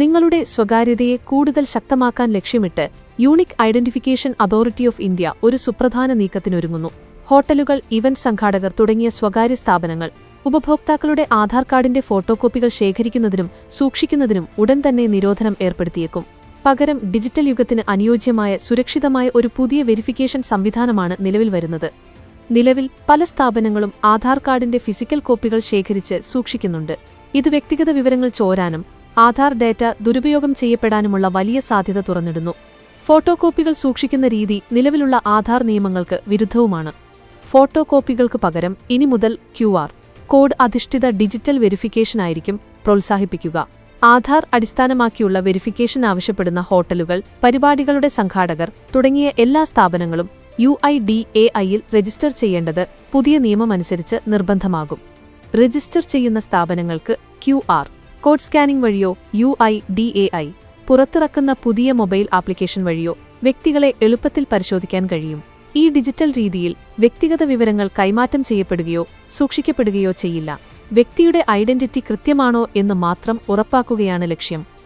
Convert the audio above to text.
നിങ്ങളുടെ സ്വകാര്യതയെ കൂടുതൽ ശക്തമാക്കാൻ ലക്ഷ്യമിട്ട് unique identification authority of India ഒരു സുപ്രധാന നീക്കത്തിനൊരുങ്ങുന്നു. ഹോട്ടലുകൾ ഇവന്റ് സംഘാടകർ തുടങ്ങിയ സ്വകാര്യ സ്ഥാപനങ്ങൾ ഉപഭോക്താക്കളുടെ ആധാർ കാർഡിന്റെ ഫോട്ടോകോപ്പികൾ ശേഖരിക്കുന്നതിനും സൂക്ഷിക്കുന്നതിനും ഉടൻ തന്നെ നിരോധനം ഏർപ്പെടുത്തിയേക്കും. പകരം ഡിജിറ്റൽ യുഗത്തിന് അനുയോജ്യമായ സുരക്ഷിതമായ ഒരു പുതിയ വെരിഫിക്കേഷൻ സംവിധാനമാണ് നിലവിൽ വരുന്നത്. നിലവിൽ പല സ്ഥാപനങ്ങളും ആധാർ കാർഡിന്റെ ഫിസിക്കൽ കോപ്പികൾ ശേഖരിച്ച് സൂക്ഷിക്കുന്നുണ്ട്. ഇത് വ്യക്തിഗത വിവരങ്ങൾ ചോരാനും ആധാർ ഡാറ്റ ദുരുപയോഗം ചെയ്യപ്പെടാനുമുള്ള വലിയ സാധ്യത തുറന്നിടുന്നു. ഫോട്ടോ കോപ്പികൾ സൂക്ഷിക്കുന്ന രീതി നിലവിലുള്ള ആധാർ നിയമങ്ങൾക്ക് വിരുദ്ധവുമാണ്. ഫോട്ടോ കോപ്പികൾക്ക് പകരം ഇനി മുതൽ ക്യു ആർ കോഡ് അധിഷ്ഠിത ഡിജിറ്റൽ വെരിഫിക്കേഷൻ ആയിരിക്കും പ്രോത്സാഹിപ്പിക്കുക. ആധാർ അടിസ്ഥാനമാക്കിയുള്ള വെരിഫിക്കേഷൻ ആവശ്യപ്പെടുന്ന ഹോട്ടലുകൾ പരിപാടികളുടെ സംഘാടകർ തുടങ്ങിയ എല്ലാ സ്ഥാപനങ്ങളും യു ഐ ഡി എ ഐയിൽ രജിസ്റ്റർ ചെയ്യേണ്ടത് പുതിയ നിയമമനുസരിച്ച് നിർബന്ധമാകും. രജിസ്റ്റർ ചെയ്യുന്ന സ്ഥാപനങ്ങൾക്ക് ക്യു ആർ കോഡ് സ്കാനിംഗ് വഴിയോ U I D A I പുറത്തിറക്കുന്ന പുതിയ മൊബൈൽ ആപ്ലിക്കേഷൻ വഴിയോ വ്യക്തികളെ എളുപ്പത്തിൽ പരിശോധിക്കാൻ കഴിയും. ഈ ഡിജിറ്റൽ രീതിയിൽ വ്യക്തിഗത വിവരങ്ങൾ കൈമാറ്റം ചെയ്യപ്പെടുകയോ സൂക്ഷിക്കപ്പെടുകയോ ചെയ്യില്ല. വ്യക്തിയുടെ ഐഡന്റിറ്റി കൃത്യമാണോ എന്ന് മാത്രം ഉറപ്പാക്കുകയാണ് ലക്ഷ്യം.